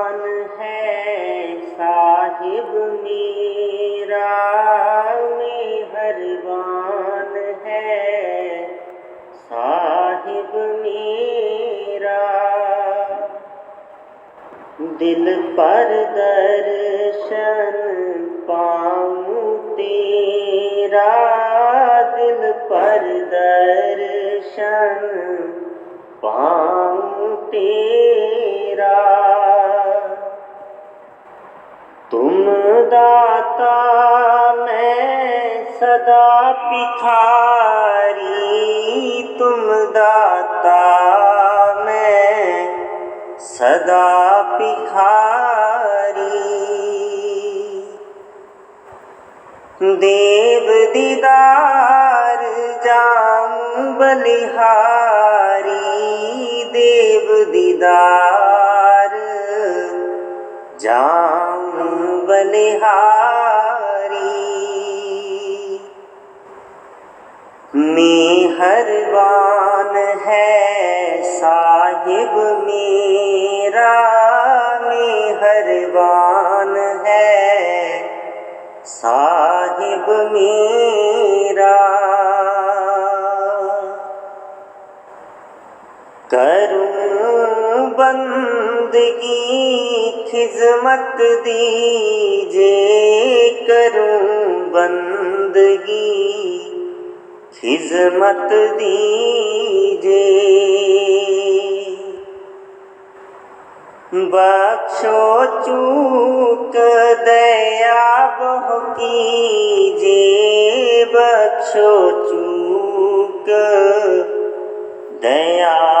मेहरबान है साहिब मेरा मेहरबान है साहिब मेरा? दिल पर दर्शन पाऊँ तेरा। दिल पर दर्शन पाऊँ तेरा। दाता मैं सदा पिखारी, तुम दाता मैं सदा पिखारी। देव दीदार जाऊँ बलिहारी, देव दीदार जाऊँ बलिहारी मेहरबान है साहिब मेरा मेहरबान है साहिब मेरा। करूँ बंदगी खिदमत दीजे करूँ बंदगी। खिदमत दीजे बख्शो, चूक दया बहु कीजे बख्शो, चूक दया